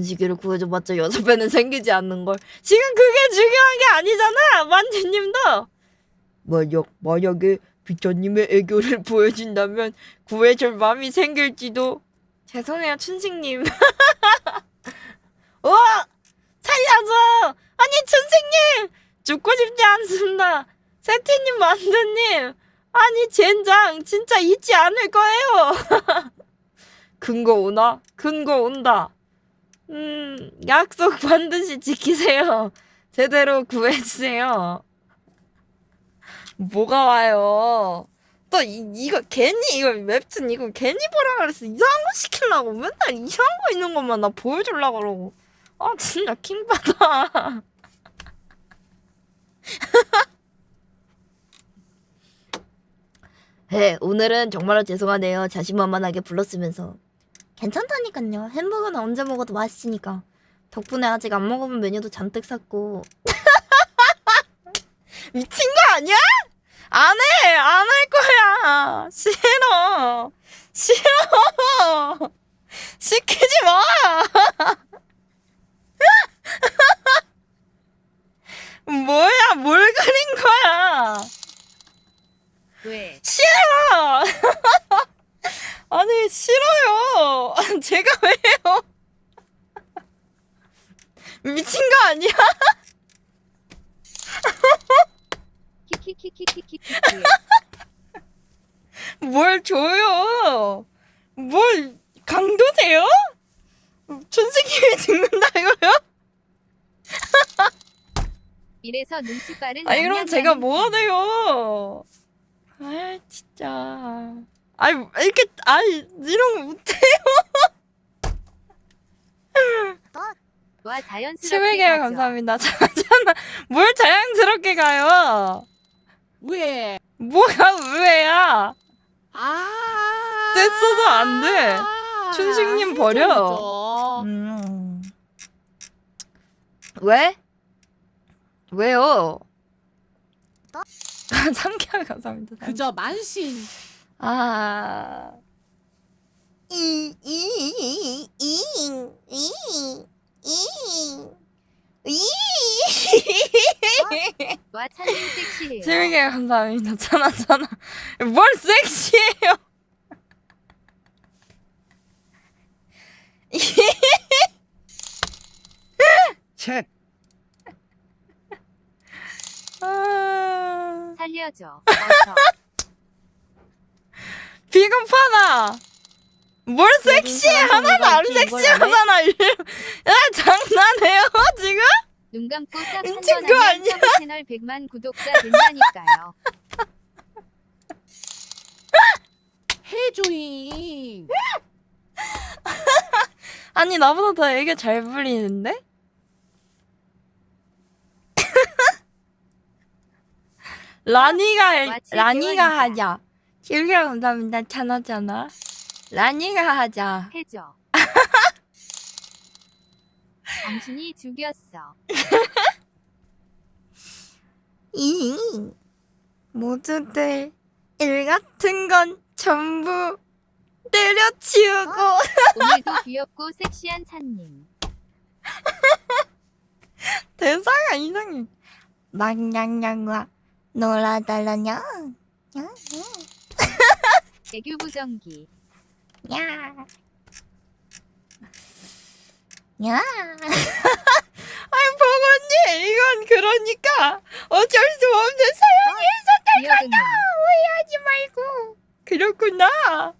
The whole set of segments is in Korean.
춘식이를 구해줘봤자 여섯 배는 생기지 않는 걸. 지금 그게 중요한 게 아니잖아, 만지님도. 만약 만약에 비타님의 애교를 보여준다면 구해줄 마음이 생길지도. 죄송해요, 춘식님. 어, 살려줘. 아니 춘식님 죽고 싶지 않습니다. 세티님 만두님 아니 젠장 진짜 잊지 않을 거예요. 근거 오나? 근거 온다. 음, 약속 반드시 지키세요. 제대로 구해주세요. 뭐가 와요? 또 이, 이거 괜히 이거 웹툰 이거 괜히 보라 그랬어. 이상한 거 시키려고 맨날 이상한 거 있는 것만 나 보여주려고 그러고. 아 진짜 킹받아. 네, 오늘은 정말로 죄송하네요. 자신만만하게 불렀으면서. 괜찮다니까요. 햄버거는 언제 먹어도 맛있으니까. 덕분에 아직 안 먹어본 메뉴도 잔뜩 샀고. 미친 거 아니야? 안 해! 안 할 거야! 싫어! 싫어! 시키지 마! 뭐야, 뭘 그린 거야? 왜? 싫어! 아니, 싫어요! 제가 왜요? 미친 거 아니야? 키키키키키키키. 뭘 줘요? 뭘, 강도세요? 춘식님이 죽는다 이거요? 이래서 눈치 빠른 아, 이러면 제가. 뭐가 돼요? 아, 진짜. 아이, 이렇게, 아이, 이런 거 못해요. 와 자연스럽게 700개 가죠. 감사합니다. 잠깐만, 뭘 자연스럽게 가요? 왜? 뭐가 의외야? 아. 뗐어도 안 돼. 춘식님 버려. 음. 왜? 왜요? 3개월 감사합니다. 그저 만신. 아. 이, 이, 이, 이, 이, 이, 이. 와 찬님 섹시해요. 재밌게 감사합니다. 전화, 전화. 뭘 섹시해요? 책 아, 살려줘. 어서. 비겁하다. 뭘 섹시해? 하나도 안 섹시하잖아. 야, 장난해요, 지금? 눈 감고 딱한 미친 번거 하면 아니야? 서브 채널 100만 구독자 된다니까요. 해조잉. 아니, 나보다 더 애교 잘 부리는데? 라니가, 라니가. 하자. 실기라 감사합니다. 찬하잖아. 라니가 하자. 해줘. 당신이 죽였어. 이 모두들 일 같은 건 전부 때려치우고 오늘도 귀엽고 섹시한 찬님. 대사가 이상해. 망냥냥와 놀아달라냐? 애교 부정기. 야. 야. 아이 버거님 이건 그러니까 어쩔 수 없는 사연이 기억은 오해하지 말고 그렇구나.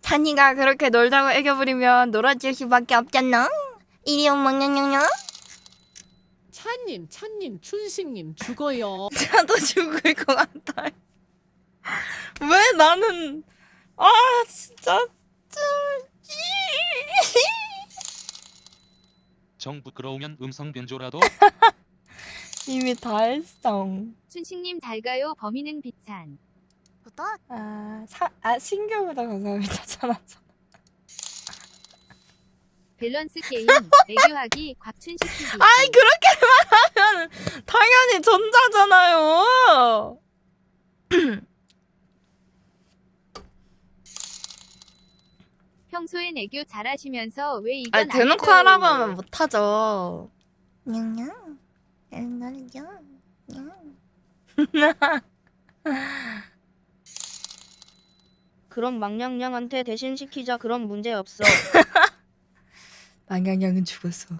찬이가 그렇게 놀자고 애교 부리면 놀아줄 수밖에 없잖아. 이리 오망냥냥냥 찬님, 찬님, 춘식님 죽어요. 나도 죽을 것 같아. 왜 나는 아 진짜 좀정 부끄러우면 음성 변조라도 이미 다 했어. 춘식님 잘 가요. 범인은 비찬. 아, 사, 아 신규보다 감사합니다. 전화 전 밸런스 게임. 애교하기 곽춘식 TV. 아이 그렇게 말하면 당연히 전자잖아요. 평소엔 애교 잘하시면서 왜 이건 아안 대놓고? 하라고 하면 못하죠. 냥냥. 냥냥이죠. 냥. 그럼 망냥냥한테 대신 시키자 그럼 문제 없어. 망냥냥은 죽었어.